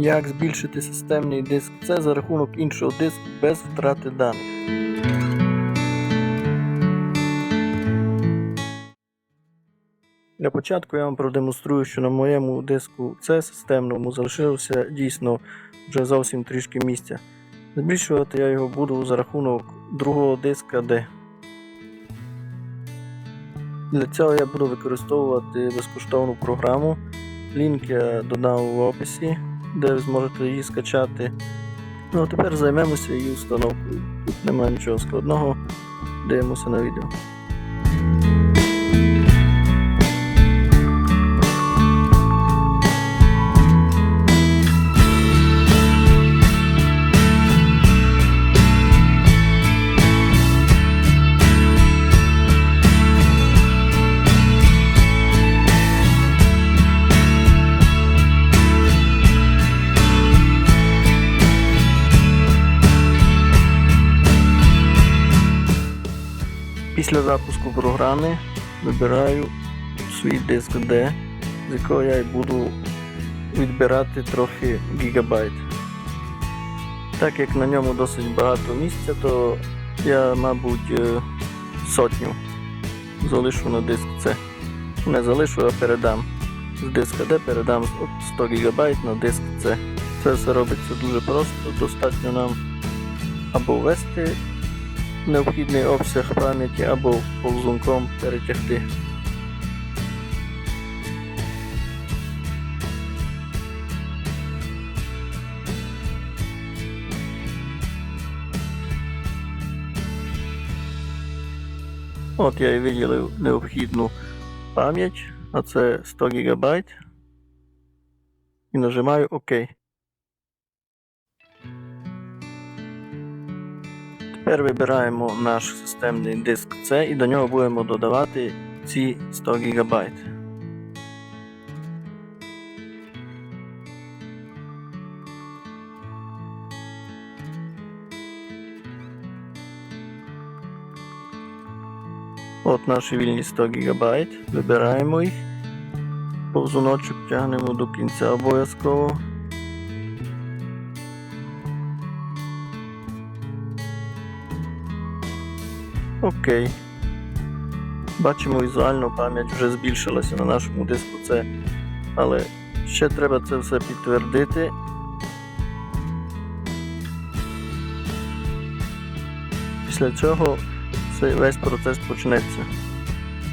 Як збільшити системний диск C за рахунок іншого диску без втрати даних. Для початку я вам продемонструю, що на моєму диску C системному залишилося дійсно вже зовсім трішки місця. Збільшувати я його буду за рахунок другого диска D. Для цього я буду використовувати безкоштовну програму. Лінк я додав в описі, де ви зможете її скачати. Ну а тепер займемося її установкою. Тут немає нічого складного. Дивимося на відео. Після запуску програми вибираю свій диск D, з якого я буду відбирати трохи гігабайт. Так як на ньому досить багато місця, то я, мабуть, е, сотню залишу на диск C. Не залишу, а передам. З диска D передам 100 ГБ на диск C. Це все робиться дуже просто, достатньо нам або ввести необхідний обсяг пам'яті або повзунком перетягти. От я і виділив необхідну пам'ять, а це 100 ГБ. І нажимаю ОК. Тепер вибираємо наш системний диск C і до нього будемо додавати ці 100 ГБ. От наші вільні 100 ГБ. Вибираємо їх. Повзуночок тягнемо до кінця обов'язково. Окей. Бачимо, візуально пам'ять вже збільшилася на нашому диску C. Але ще треба це все підтвердити. Після цього цей весь процес почнеться.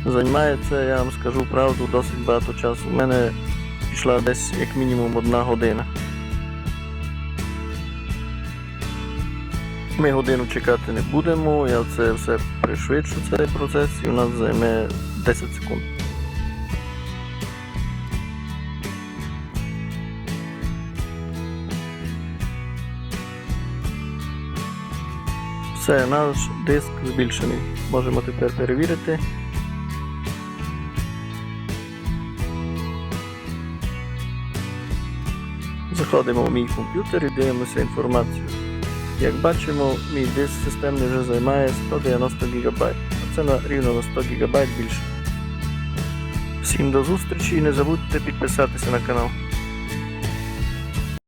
Займає це, я вам скажу правду, досить багато часу. У мене пішла десь як мінімум одна година. Ми годину чекати не будемо, я це все пришвидшу цей процес і у нас займе 10 секунд. Все, наш диск збільшений. Можемо тепер перевірити. Заходимо в мій комп'ютер і дивимося інформацію. Як бачимо, мій диск системний вже займає 190 ГБ, а це на рівно на 100 ГБ більше. Всім до зустрічі і не забудьте підписатися на канал.